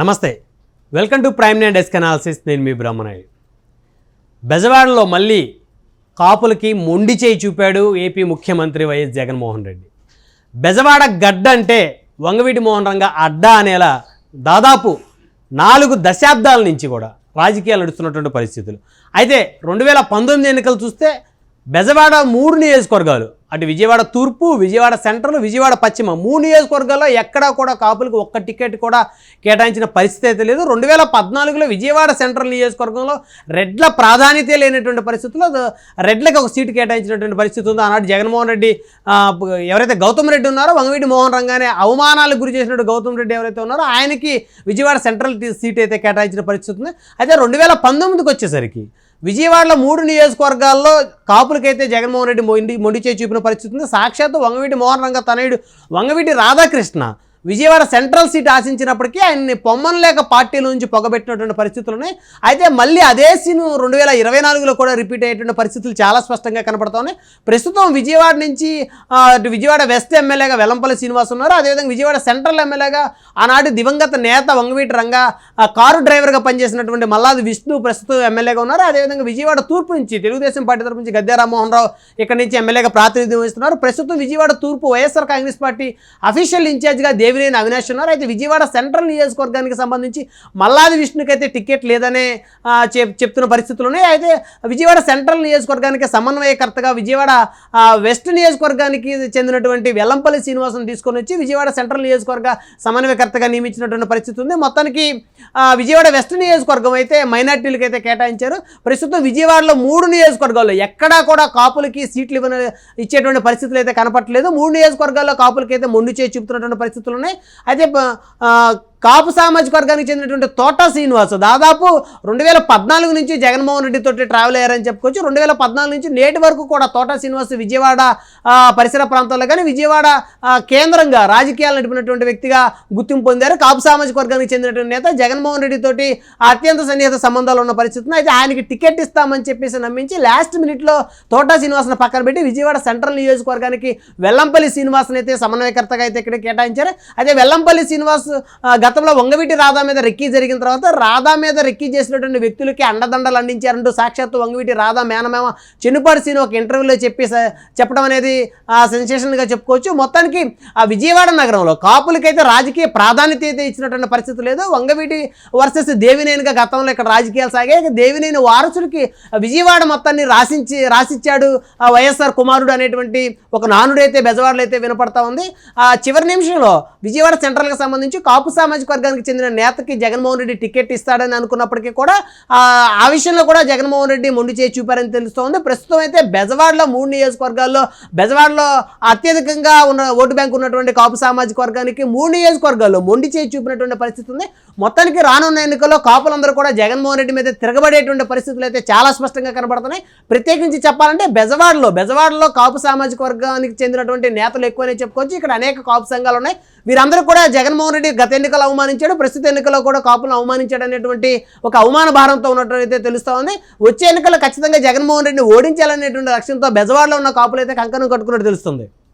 నమస్తే. Welcome to prime nine desk analysis నేను మీ బ్రహ్మనాయుడు. బెజవాడలో మళ్ళీ కాపులకి మొండి చేయి చూపాడు ఏపీ ముఖ్యమంత్రి వైఎస్ జగన్మోహన్ రెడ్డి. బెజవాడ గడ్డ అంటే వంగవీటి మోహన్ రంగ అడ్డా అనేలా దాదాపు నాలుగు దశాబ్దాల నుంచి కూడా రాజకీయాలు నడుస్తున్నటువంటి పరిస్థితులు. అయితే రెండు వేల పంతొమ్మిది ఎన్నికలు చూస్తే బెజవాడ మూడు నియోజకవర్గాలు అటు విజయవాడ తూర్పు విజయవాడ సెంట్రల్ విజయవాడ పశ్చిమ మూడు నియోజకవర్గాల్లో ఎక్కడా కూడా కాపులకు ఒక్క టికెట్ కూడా కేటాయించిన పరిస్థితి అయితే లేదు. రెండు వేల పద్నాలుగులో విజయవాడ సెంట్రల్ నియోజకవర్గంలో రెడ్ల ప్రాధాన్యత లేనటువంటి పరిస్థితుల్లో రెడ్లకు ఒక సీటు కేటాయించినటువంటి పరిస్థితి ఉంది. ఆనాడు జగన్మోహన్ రెడ్డి ఎవరైతే గౌతమ్ రెడ్డి ఉన్నారో వంగవీటి మోహన్ రంగానే అవమానాలకు గురి చేసినట్టు గౌతమ్ రెడ్డి ఎవరైతే ఉన్నారో ఆయనకి విజయవాడ సెంట్రల్ సీట్ అయితే కేటాయించిన పరిస్థితి ఉంది. అయితే రెండు వేల పంతొమ్మిదికి వచ్చేసరికి విజయవాడలో మూడు నియోజకవర్గాల్లో కాపులకైతే జగన్మోహన్ రెడ్డి మొండి మొండి చేయి చూపిన పరిస్థితి ఉంది. సాక్షాత్తు వంగవీటి మోహన్ రంగ తనయుడు వంగవీటి రాధాకృష్ణ విజయవాడ సెంట్రల్ సీట్ ఆశించినప్పటికీ ఆయన్ని పొమ్మనలేక పార్టీల నుంచి పొగబెట్టినటువంటి పరిస్థితులు ఉన్నాయి అయితే మళ్ళీ అదే సీను రెండు వేల ఇరవై నాలుగులో కూడా రిపీట్ అయ్యేటువంటి పరిస్థితులు చాలా స్పష్టంగా కనపడతా ఉన్నాయి ప్రస్తుతం విజయవాడ నుంచి విజయవాడ వెస్ట్ ఎమ్మెల్యేగా వెల్లంపల్లి శ్రీనివాస్ ఉన్నారు. అదేవిధంగా విజయవాడ సెంట్రల్ ఎమ్మెల్యేగా ఆనాడు దివంగత నేత వంగవీటి రంగ కారు డ్రైవర్గా పనిచేసినటువంటి మల్లాది విష్ణు ప్రస్తుతం ఎమ్మెల్యేగా ఉన్నారు. అదేవిధంగా విజయవాడ తూర్పు నుంచి తెలుగుదేశం పార్టీ తరపు నుంచి గద్దె రామ్మోహన్ రావు ఇక్కడ నుంచి ఎమ్మెల్యేగా ప్రాతినిధ్యం వహిస్తున్నారు. ప్రస్తుతం విజయవాడ తూర్పు వైఎస్ఆర్ కాంగ్రెస్ పార్టీ అఫీషియల్ ఇన్ఛార్జ్గా దేవినేని అవినాష్ ఉన్నారు. అయితే విజయవాడ సెంట్రల్ నియోజకవర్గానికి సంబంధించి మల్లాది విష్ణుకి అయితే టికెట్ లేదనే చెప్తున్న పరిస్థితులు ఉన్నాయి అయితే విజయవాడ సెంట్రల్ నియోజకవర్గానికి సమన్వయకర్తగా విజయవాడ వెస్ట్ నియోజకవర్గానికి చెందినటువంటి వెల్లంపల్లి శ్రీనివాసం తీసుకొని వచ్చి విజయవాడ సెంట్రల్ నియోజకవర్గ సమన్వయకర్తగా నియమించినటువంటి పరిస్థితి ఉంది. మొత్తానికి విజయవాడ వెస్ట్ నియోజకవర్గం అయితే మైనార్టీలకు అయితే కేటాయించారు. ప్రస్తుతం విజయవాడలో మూడు నియోజకవర్గాల్లో ఎక్కడా కూడా కాపులకి సీట్లు ఇవ్వని ఇచ్చేటువంటి పరిస్థితులు అయితే కనపట్లేదు మూడు నియోజకవర్గాల్లో కాపులకి అయితే మొండి చేసి చూపుతున్నటువంటి పరిస్థితులు ఉన్నాయి. అయితే ఆ, కాపు సామాజిక వర్గానికి చెందినటువంటి తోట శ్రీనివాస్ దాదాపు రెండు వేల పద్నాలుగు నుంచి జగన్మోహన్ రెడ్డి తోటి ట్రావెల్ అయ్యారని చెప్పుకోవచ్చు. రెండు వేల పద్నాలుగు నుంచి నేటి వరకు కూడా తోట శ్రీనివాస విజయవాడ పరిసర ప్రాంతాల్లో కానీ విజయవాడ కేంద్రంగా రాజకీయాలు నడిపినటువంటి వ్యక్తిగా గుర్తింపు పొందారు. కాపు సామాజిక వర్గానికి చెందినటువంటి నేత జగన్మోహన్ రెడ్డి తోటి అత్యంత సన్నిహిత సంబంధాలు ఉన్న పరిస్థితిని అయితే ఆయనకి టికెట్ ఇస్తామని చెప్పేసి నమ్మించి లాస్ట్ మినిట్లో తోట శ్రీనివాసను పక్కన పెట్టి విజయవాడ సెంట్రల్ నియోజకవర్గానికి వెల్లంపల్లి శ్రీనివాసనైతే అయితే సమన్వయకర్తగా అయితే ఇక్కడ కేటాయించారు. అదే వెల్లంపల్లి శ్రీనివాస్ గతంలో వంగవీటి రాధా మీద రెక్కీ జరిగిన తర్వాత రాధా మీద రెక్కీ చేసినటువంటి వ్యక్తులకి అండదండలు అందించారంటూ సాక్షాత్తు వంగవీటి రాధా మేనమేమ చెన్నుపాటి సీను ఒక ఇంటర్వ్యూలో చెప్పి చెప్పడం అనేది సెన్సేషన్గా చెప్పుకోవచ్చు. మొత్తానికి ఆ విజయవాడ నగరంలో కాపులకైతే రాజకీయ ప్రాధాన్యత అయితే ఇచ్చినటువంటి పరిస్థితి లేదు. వంగవీటి వర్సెస్ దేవినేనిగా గతంలో ఇక్కడ రాజకీయాలు సాగాయి. దేవినేని వారసుడికి విజయవాడ మొత్తాన్ని రాసించి రాసిచ్చాడు ఆ వైఎస్ఆర్ కుమారుడు అనేటువంటి ఒక నానుడైతే బెజవాడలో అయితే వినపడతా ఉంది. ఆ చివరి నిమిషంలో విజయవాడ సెంట్రల్కి సంబంధించి కాపు సామాజిక వర్గానికి చెందిన నేతకి జగన్మోహన్ రెడ్డి టికెట్ ఇస్తాడని అనుకున్నప్పటికీ కూడా ఆ విషయంలో కూడా జగన్మోహన్ రెడ్డి మొండి చేయి చూపారని తెలుస్తోంది. ప్రస్తుతం అయితే బెజవాడలో మూడు నియోజకవర్గాల్లో బెజవాడలో అత్యధికంగా ఉన్న ఓటు బ్యాంక్ ఉన్నటువంటి కాపు సామాజిక వర్గానికి మూడు నియోజకవర్గాల్లో మొండి చేయి చూపినటువంటి పరిస్థితి ఉంది. మొత్తానికి రానున్న ఎన్నికల్లో కాపులందరూ కూడా జగన్మోహన్ రెడ్డి మీద తిరగబడేటువంటి పరిస్థితులు అయితే చాలా స్పష్టంగా కనబడుతున్నాయి. ప్రత్యేకించి చెప్పాలంటే బెజవాడలో బెజవాడలో కాపు సామాజిక వర్గానికి చెందినటువంటి నేతలు ఎక్కువనే చెప్పుకోవచ్చు. ఇక్కడ అనేక కాపు సంఘాలు ఉన్నాయి. వీరందరూ కూడా జగన్మోహన్ రెడ్డి గత ఎన్నికల అవమానించాడు ప్రస్తుత ఎన్నికల్లో కూడా కాపులను అవమానించాడు అనేటువంటి ఒక అవమాన భారంతో ఉన్నట్లయితే తెలుస్తూ ఉంది. వచ్చే ఎన్నికల్లో ఖచ్చితంగా జగన్మోహన్ రెడ్డిని ఓడించాలనేటువంటి లక్ష్యంతో బెజవాడలో ఉన్న కాపులు అయితే కంకణం కట్టుకున్నట్టు తెలుస్తుంది.